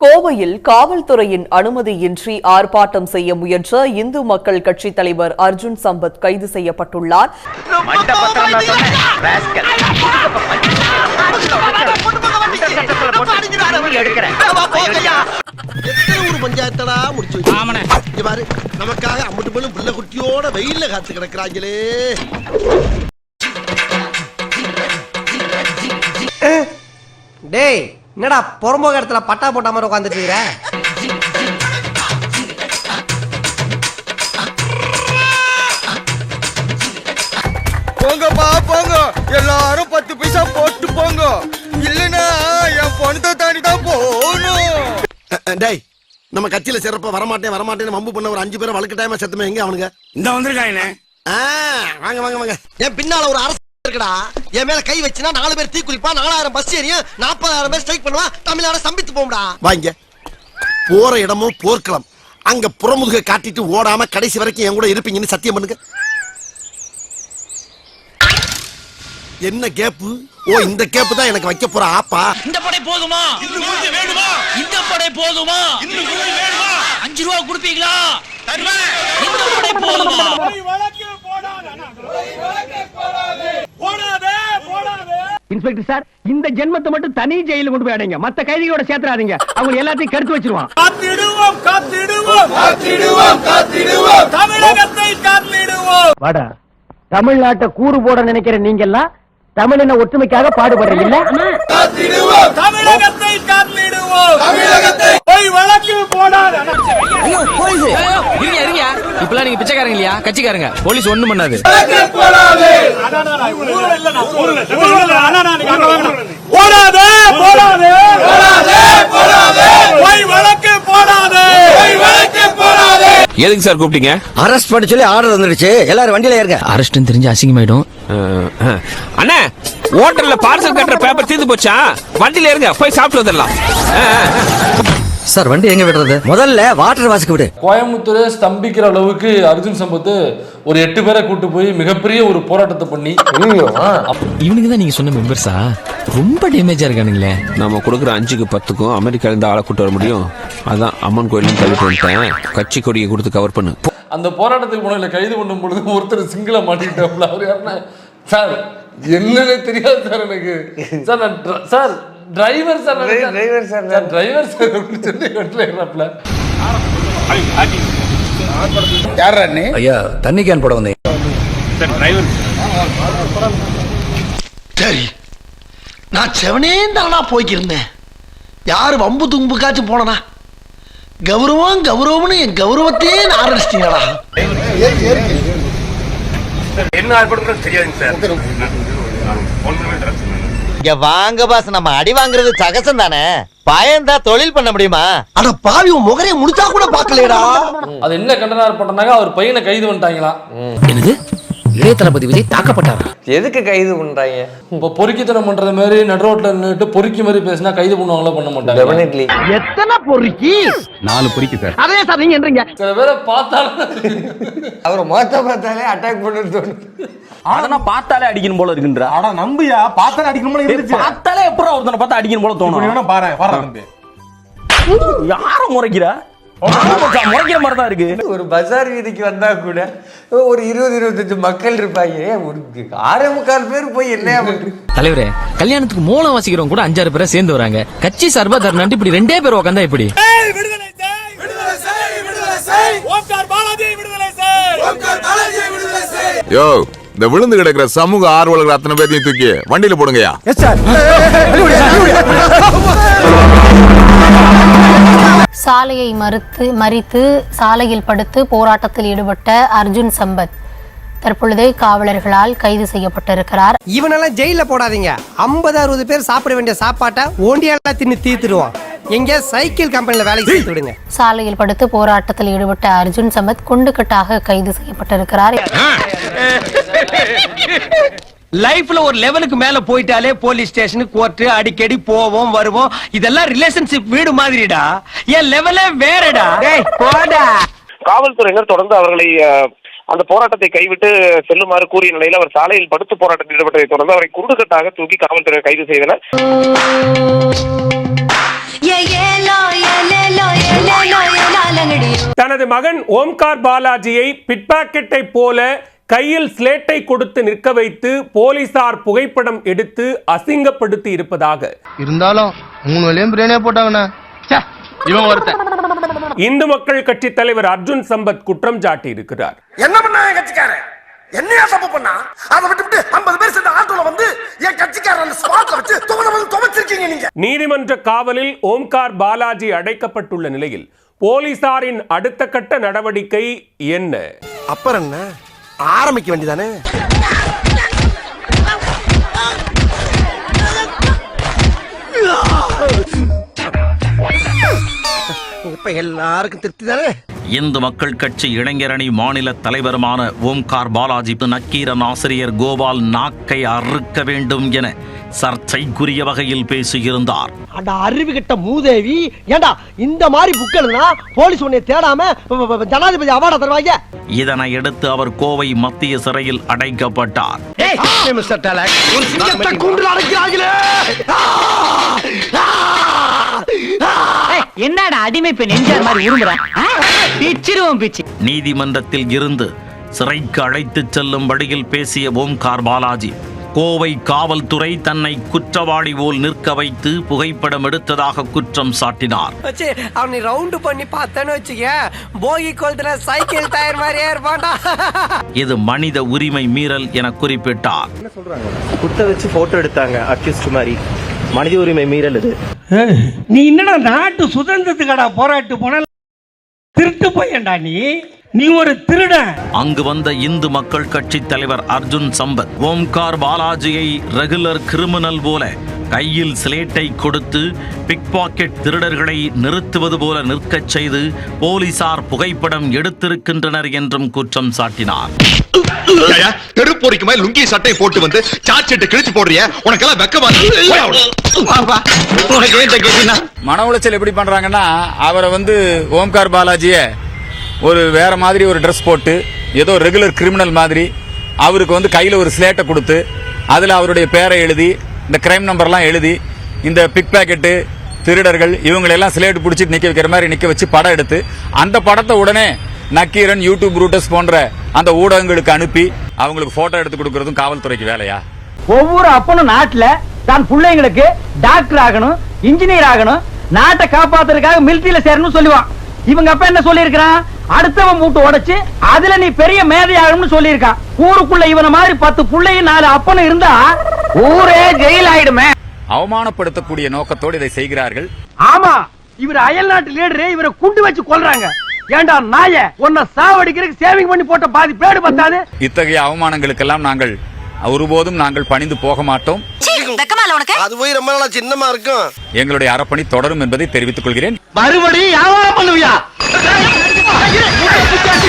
கோவையில் காவல்துறையின் அனுமதியின்றி ஆர்ப்பாட்டம் செய்ய முயன்ற இந்து மக்கள் கட்சி தலைவர் அர்ஜுன் சம்பத் கைது செய்யப்பட்டுள்ளார். மண்டபத்திரம் நமக்காக அம்பட்டு போலும் பிள்ளை குட்டியோட வெயில்ல காத்து கிடக்குறாங்களே டேய் என்னடா புறம்போக இடத்துல பட்டா போட்ட மாதிரி உட்காந்துட்டு இருக்கிற போங்கப்பா போங்க. எல்லாரும் பத்து பைசா போட்டு போங்க. இல்லைன்னா என் பணத்தை தாண்டி தான் போகணும் டேய் நம்ம கட்சியில சிறப்பா வரமாட்டேன் வரமாட்டேன்னு வம்பு பண்ண ஒரு அஞ்சு பேரை வழக்கு டைமா செத்துமே எங்க அவனுங்க? இந்த வந்திருக்காங்க ஆ, வாங்க வாங்க வாங்க. என் பின்னால ஒரு அரசு இருக்குடா என் மேல கை வச்சுனா நாலு பேர் தீ குளிப்பா நாலாயிரம் பஸ் ஏறியும் நாற்பதாயிரம் பேர் ஸ்ட்ரைக் பண்ணுவா தமிழ்நாடு சம்பித்து போம்டா வாங்க. போற இடமும் போர்க்களம். அங்க புறமுதுக காட்டிட்டு ஓடாம கடைசி வரைக்கும் என் கூட இருப்பீங்கன்னு சத்தியம் பண்ணுங்க. என்ன கேப்பு? ஓ இந்த கேப்பு தான் எனக்கு வைக்க போற ஆப்பா. இந்த படை போதுமா? இந்த படை போதுமா? அஞ்சு ரூபா கொடுப்பீங்களா? இந்த படை போதுமா? இன்ஸ்பெக்டர் சார் இந்த ஜென்மத்தை மட்டும் தனி ஜெயில கொண்டு போய் அடைங்க. மத்த கைதிகளோட சேர்த்துறாதீங்க. அவங்க எல்லாத்தையும் கருத்து வச்சிருவான் காத்திடுவோம் காத்திடுவோம். காத்திடுவோம் காத்திடுவோம். தமிழகத்தை காத்திடுவோம். வாடா தமிழ்நாட்டை கூறு போட நினைக்கிற நீங்க எல்லாம் தமிழின ஒற்றுமைக்காக பாடுபடுறீங்க இல்ல காத்திடுவோம். தமிழகத்தை காத்திடுவோம். தமிழகத்தை போய் வழக்கு போடாத. இருங்க நீங்க பிச்சைக்காரங்க இல்லையா? கட்சிக்காரங்க. போலீஸ் ஒண்ணும் பண்ணாது. போடாதே போடாதே. போடாதே போடாதே. போய் வழக்கு போடாதே. போய் வழக்கு போடாதே. எதுக்கு சார் கூப்பிட்டீங்க? அரெஸ்ட் பண்ண சொல்லி ஆர்டர் வந்துடுச்சு எல்லாரும் வண்டியில ஏறுங்க. அரெஸ்ட்னு தெரிஞ்சு அசிங்கமாயிடும். அண்ணா ஹோட்டல்ல பார்சல் கட்டுற பேப்பர் தீர்ந்து போச்சா? வண்டியில இருங்க போய் சாப்பிட்டு வந்துடலாம். சார் வண்டி எங்க விடுறது? முதல்ல வாட்டர் வாஷ்க்கு விடு. கோயம்புத்தூரை ஸ்தம்பிக்கிற அளவுக்கு அர்ஜுன் சம்பத் ஒரு எட்டு பேரை கூட்டு போய் மிகப்பெரிய ஒரு போராட்டத்தை பண்ணி இவனுக்கு தான் நீங்க சொன்ன மெம்பர்ஸா ரொம்ப டேமேஜா இருக்கானுங்களே. நம்ம கொடுக்குற அஞ்சுக்கு பத்துக்கும் அமெரிக்கால இருந்து ஆளை கூட்டு வர முடியும். அதான் அம்மன் கோயிலும் தள்ளிட்டு வந்துட்டேன் கட்சி கொடியை கொடுத்து கவர் பண்ணு. அந்த போராட்டத்துக்கு போனதுல கைது பண்ணும் பொழுது ஒருத்தர் சிங்கிளா மாட்டிக்கிட்டாப்ல அவர் யாருன்னா சார் என்னன்னு தெரியாது சார் எனக்கு. சார் நான் sir driver sir driver sir sir driver sir சொல்லி வெட்டில ஏறாப்ல ஐயா தண்ணி கேன் போட வந்தேன். சரி நான் செவனே தானா போய்க்கிருந்தேன். யாரு வம்பு தும்புக்காச்சும் போனனா? கௌரவம் கௌரவம்னு என் கௌரவத்தையே ஆரம்பிச்சிட்டீங்களா இங்க வாங்க பாஸ் நம்ம அடி வாங்குறது சகசம் தானே? பயந்தா தொழில் பண்ண முடியுமா? அட பாவி உன் முகரைய முடிச்சா கூட பாக்கலையடா அது என்ன கண்டனம் ஆர்ப்பாட்டம்னாக்க அவர் பையனை கைது பண்ணிட்டாங்களா என்னது? இளைய தளபதி விஜய் தாக்கப்பட்டாரா? எதுக்கு கைது பண்றாங்க? இப்போ பொறுக்கித்தனம் பண்றது மாதிரி நடு ரோட்ல நின்னுட்டு பொறுக்கி மாதிரி பேசினா கைது பண்ணுவாங்களா பண்ண மாட்டாங்க. டெபினெட்லி எத்தனை பொறுக்கி? நாலு பொறுக்கி சார். அதே சார் நீங்க என்றீங்க சில பேரை பார்த்தாலும் அவர் மொத்த பார்த்தாலே அட்டாக் பண்ணு தோணுது. பார்த்தாலே அடிக்கணும் போல இருக்குன்ற. அட நம்பியா பார்த்தா அடிக்கணும் போல இருந்துச்சு. பார்த்தாலே எப்பறம் ஒருத்தனை பார்த்தா அடிக்கணும் போல தோணும்? பாரு பாரு நம்பி யார முறைக்கிற? முறைக்கிற மாதிரி தான் இருக்கு ஒரு பஜார் வீதிக்கு வந்தா கூட ஒரு இருபது இருபத்தஞ்சு மக்கள் இருப்பாங்க ஒரு ஆறே முக்கால் பேர் போய் என்னையா தலைவரே கல்யாணத்துக்கு மூலம் வாசிக்கிறவங்க கூட அஞ்சாறு பேரை சேர்ந்து வராங்க கட்சி சார்பா தரணுன்ட்டு இப்படி ரெண்டே பேர் உட்காந்தா இப்படி யோ இந்த விழுந்து கிடக்குற சமூக ஆர்வலர்கள் அத்தனை பேர்த்தையும் தூக்கி வண்டியில போடுங்கயா சாலையை மறுத்து மறித்து சாலையில் படுத்து போராட்டத்தில் ஈடுபட்ட அர்ஜுன் சம்பத். தற்பொழுது காவலர்களால் கைது செய்யப்பட்டிருக்கிறார். இவனெல்லாம் ஜெயில போடாதீங்க. ஐம்பது அறுபது பேர் சாப்பிட வேண்டிய சாப்பாட்டை ஓண்டியால தின்னு தீர்த்துடுவான் எங்க சைக்கிள் கம்பெனில வேலைக்கு சேர்த்து விடுங்க. சாலையில் படுத்து போராட்டத்தில் ஈடுபட்ட அர்ஜுன் சம்பத் குண்டுக்கட்டாக கைது செய்யப்பட்டிருக்கிறார். லைஃப்ல ஒரு லெவலுக்கு மேல போயிட்டாலே போலீஸ் ஸ்டேஷன் கோர்ட் அடிக்கடி போவோம் வருவோம். இதெல்லாம் ரிலேஷன்ஷிப் வீடு மாதிரிடா. என் லெவலே வேறடா. டேய் போடா. காவல்துறையினர் தொடர்ந்து அவர்களை அந்த போராட்டத்தை கைவிட்டு செல்லுமாறு கூறிய நிலையில் அவர் சாலையில் படுத்து போராட்டத்தில் ஈடுபட்டதை தொடர்ந்து அவரை குருடுகட்டாக தூக்கி காவல்துறை கைது செய்தனர். தனது மகன் ஓம்கார் பாலாஜியை பிட்பாக்கெட்டை போல கையில் ஸ்லேட்டை கொடுத்து நிற்க வைத்து போலீசார் புகைப்படம் எடுத்து அசிங்கப்படுத்தி இருப்பதாக. இருந்தாலும் மூணு வேலையும் பிரியாணியா போட்டாங்கண்ணா. இவன் ஒருத்தன். இந்து மக்கள் கட்சி தலைவர் அர்ஜுன் சம்பத் குற்றம் சாட்டி இருக்கிறார் என்ன பண்ணா என் கட்சிக்காரன்? என்னையா தப்பு பண்ணா? அதை விட்டுவிட்டு ஐம்பது பேர் சேர்ந்த ஆட்டோல வந்து என் கட்சிக்காரன் ஸ்பாட்ல வச்சு துவைச்சிருக்கீங்க நீங்க. நீதிமன்ற காவலில் ஓம்கார் பாலாஜி அடைக்கப்பட்டுள்ள நிலையில் போலீசாரின் அடுத்த கட்ட நடவடிக்கை என்ன? அப்புறம் என்ன? ஆரம்பிக்க வேண்டியதானே? இப்ப எல்லாருக்கும் திருப்தி தானே? இந்து மக்கள் கட்சி இளைஞரணி மாநில தலைவருமான ஓம்கார் பாலாஜி நக்கீரன் ஆசிரியர் கோபால் நாக்கை அறுக்க வேண்டும் என சர்ச்சைக்குரிய வகையில் பேசியிருந்தார். அட அறிவு கிட்ட மூதேவி ஏண்டா இந்த மாதிரி புக் எழுதுனா போலீஸ் உன்னை தேடாம ஜனாதிபதி அவார்டா தருவாங்க? இதனை அடுத்து அவர் கோவை மத்திய சிறையில் அடைக்கப்பட்டார். என்னடா அடிமை பெண் மாதிரி உருமுறான் பிச்சிருவோம் பிச்சு. நீதிமன்றத்தில் இருந்து சிறைக்கு அழைத்துச் செல்லும் வழியில் பேசிய ஓம்கார் பாலாஜி கோவை காவல்துறை தன்னை குற்றவாளி போல் நிற்க வைத்து புகைப்படம் எடுத்ததாக குற்றம் சாட்டினார். அவனை ரவுண்டு பண்ணி பார்த்தேன்னு வச்சுக்க போகி கொளுத்துல சைக்கிள் டயர் மாதிரியே இருப்பான்டா. இது மனித உரிமை மீறல் என குறிப்பிட்டார். குத்த வச்சு போட்டோ எடுத்தாங்க அக்யூஸ்ட் மாதிரி. மனித உரிமை மீறல் இது. நீ என்னடா நாட்டு சுதந்திரத்துக்கடா போராட்டு போன? 都不怨你。நீ ஒரு திருடன் அங்கு வந்த இந்து மக்கள் கட்சி தலைவர் அர்ஜுன் சம்பத் ஓம்கார் பாலாஜியை ரெகுலர் கிரிமினல் போல கையில் சிலேட்டை கொடுத்து பிக் பாக்கெட் திருடர்களை நிறுத்துவது போல நிற்கச் செய்து போலீசார் புகைப்படம் எடுத்திருக்கின்றனர் என்றும் குற்றம் சாட்டினார். தெருப்போரிக்கு மாதிரி லுங்கி சட்டை போட்டு வந்து சட்டை கிழிச்சு போடுறிய உனக்கெல்லாம் வெக்கமா மன உளைச்சல் எப்படி பண்றாங்கன்னா அவரை வந்து ஓம்கார் பாலாஜிய ஒரு வேற மாதிரி ஒரு ட்ரெஸ் போட்டு ஏதோ ரெகுலர் கிரிமினல் மாதிரி அவருக்கு வந்து கையில் ஒரு ஸ்லேட்டை கொடுத்து அதில் அவருடைய பேரை எழுதி இந்த கிரைம் நம்பர்லாம் எழுதி இந்த பிக் பேக்கெட்டு திருடர்கள் இவங்களெல்லாம் ஸ்லேட் பிடிச்சிட்டு நிற்க வைக்கிற மாதிரி நிற்க வச்சு படம் எடுத்து அந்த படத்தை உடனே நக்கீரன் யூடியூப் ரூட்டர்ஸ் போன்ற அந்த ஊடகங்களுக்கு அனுப்பி அவங்களுக்கு போட்டோ எடுத்து கொடுக்கறதும் காவல்துறைக்கு வேலையா? ஒவ்வொரு அப்பனும் நாட்டில் தான் பிள்ளைங்களுக்கு டாக்டர் ஆகணும் இன்ஜினியர் ஆகணும் நாட்டை காப்பாத்துறதுக்காக மிலிட்டரியில சேரணும் சொல்லுவான். இவங்க அப்பா என்ன சொல்லியிருக்கிறான்? அடுத்தவன் மூட்டை உடைச்சு அதுல நீ பெரிய மேதை ஆகணும்னு சொல்லியிருக்கான் ஊருக்குள்ள இவன மாதிரி பத்து புள்ளையும் நாலு அப்பனும் இருந்தா ஊரே ஜெயில் ஆயிடுமே அவமானப்படுத்தக்கூடிய நோக்கத்தோடு இதை செய்கிறார்கள். ஆமா இவர் அயல் நாட்டு லீடரு இவரை குண்டு வச்சு கொல்றாங்க. ஏண்டா நாய உன்னை சாவடிக்கிறதுக்கு சேவிங் பண்ணி போட்ட பாதி பேடு பத்தாது? இத்தகைய அவமானங்களுக்கெல்லாம் நாங்கள் ஒருபோதும் நாங்கள் பணிந்து போக மாட்டோம். அது போய் ரொம்ப நாளா சின்னமா இருக்கும். எங்களுடைய அறப்பணி தொடரும் என்பதை தெரிவித்துக் கொள்கிறேன். மறுபடியும் வியாபாரம் பண்ணுவியா? ஐயோ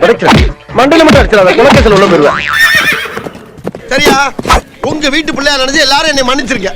படைக்கல மண்டல மட்டும் அடிச்சிடாத. குலக்கேசல் உள்ள போயிருவேன் சரியா? உங்க வீட்டு பிள்ளையா நினைச்சு எல்லாரும் என்னை மன்னிச்சிருக்க